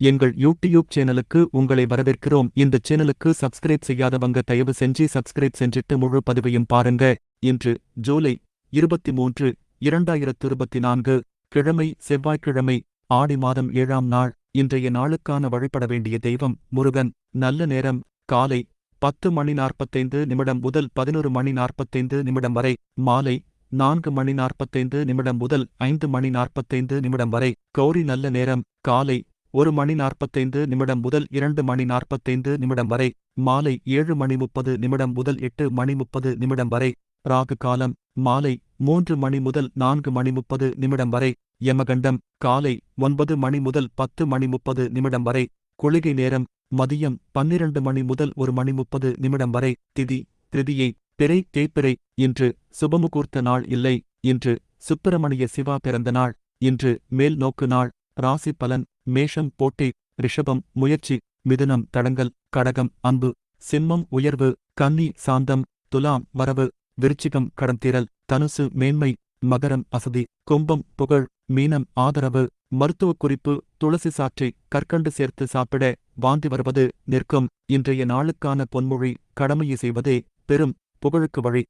எங்கள் யூடியூப் சேனலுக்கு உங்களை வரவேற்கிறோம். இந்த சேனலுக்கு சப்ஸ்கிரைப் செய்யாதவங்க தயவு செஞ்சு சப்ஸ்கிரைப் செஞ்சிட்டு முழு பதிவையும் பாருங்க. இன்று ஜூலை இருபத்தி மூன்று இரண்டாயிரத்து இருபத்தி நான்கு கிழமை செவ்வாய்க்கிழமை ஆடி மாதம் ஏழாம் நாள். இன்றைய நாளுக்கான வழிபட வேண்டிய தெய்வம் முருகன். நல்ல நேரம் காலை பத்து மணி நாற்பத்தைந்து நிமிடம் முதல் பதினொரு மணி நாற்பத்தைந்து நிமிடம் வரை. மாலை நான்கு மணி நாற்பத்தைந்து நிமிடம் முதல் ஐந்து மணி நாற்பத்தைந்து நிமிடம் வரை. கௌரி நல்ல நேரம் காலை ஒரு மணி நாற்பத்தைந்து நிமிடம் முதல் இரண்டு மணி நாற்பத்தைந்து நிமிடம் வரை மாலை ஏழு மணி முப்பது நிமிடம் முதல் எட்டு மணி முப்பது நிமிடம் வரை ராகு காலம் மாலை மூன்று மணி முதல் நான்கு மணி முப்பது நிமிடம் வரை யமகண்டம் காலை ஒன்பது மணி முதல் பத்து மணி முப்பது நிமிடம் வரை குளிகை நேரம் மதியம் பன்னிரண்டு மணி முதல் ஒரு மணி முப்பது நிமிடம் வரை திதி திருதியை பிறை தேய்பிறை இன்று சுபமுகூர்த்த நாள் இல்லை இன்று சுப்பிரமணிய சிவா பிறந்த நாள் இன்று மேல் நோக்கு நாள் ராசி பலன் மேஷம் போட்டி ரிஷபம் முயற்சி மிதுனம் தடங்கல் கடகம் அன்பு சிம்மம் உயர்வு கன்னி சாந்தம் துலாம் வரவு விருச்சிகம் கடந்தீரல் தனுசு மேன்மை மகரம் அசதி கும்பம் புகழ் மீனம் ஆதரவு மருத்துவக் குறிப்பு துளசி சாற்றை கற்கண்டு சேர்த்து சாப்பிட வாந்தி வருவது நிற்கும் இன்றைய நாளுக்கான பொன்மொழி கடமையை செய்வதே பெரும் புகழுக்கு வழி.